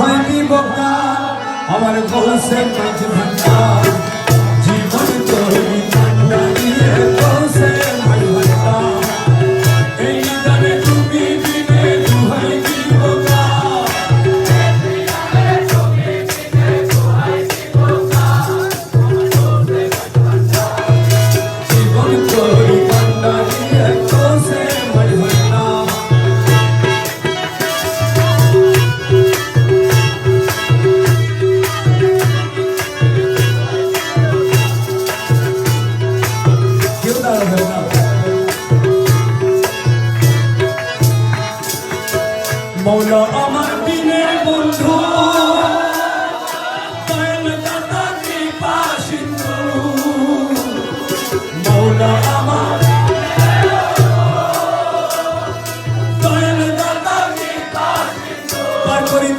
হয়নি বোকা আমার গোসে মাঝ ভান্ডার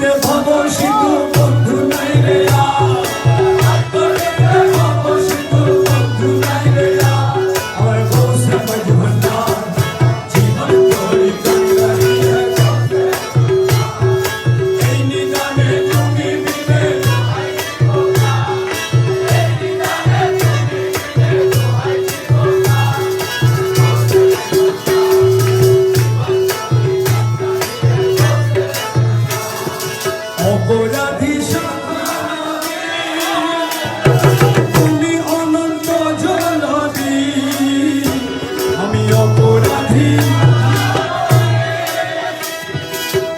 de panoşi dur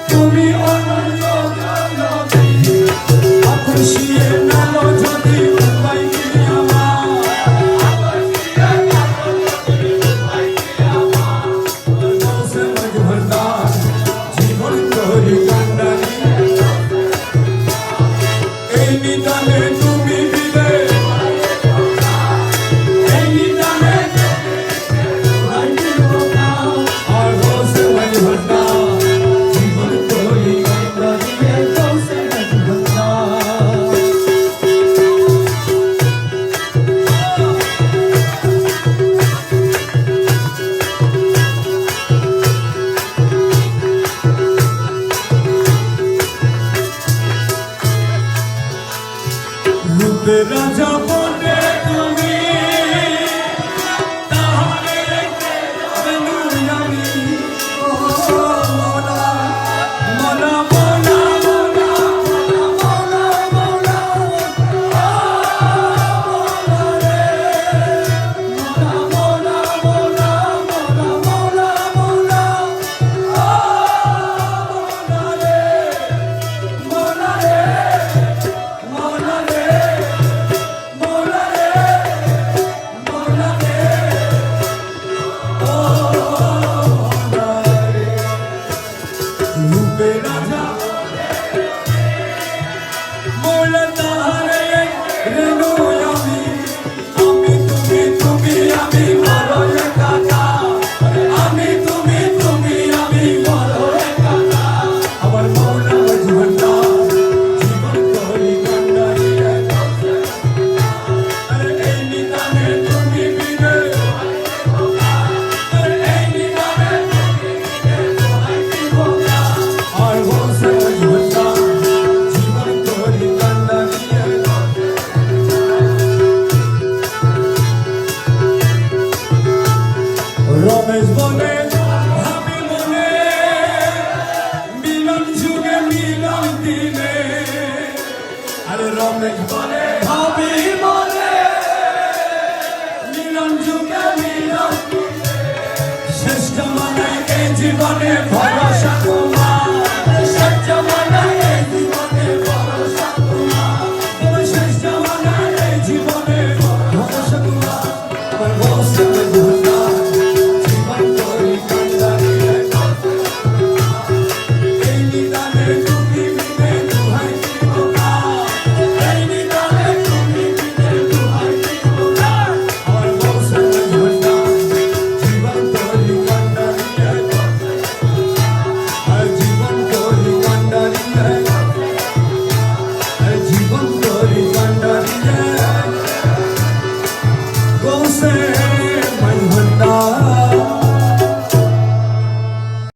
তুমি অনন্ত রাজা মনে ভাবি মনে মিলন যুগে মিলন শ্রেষ্ঠ মানে এই জীবনে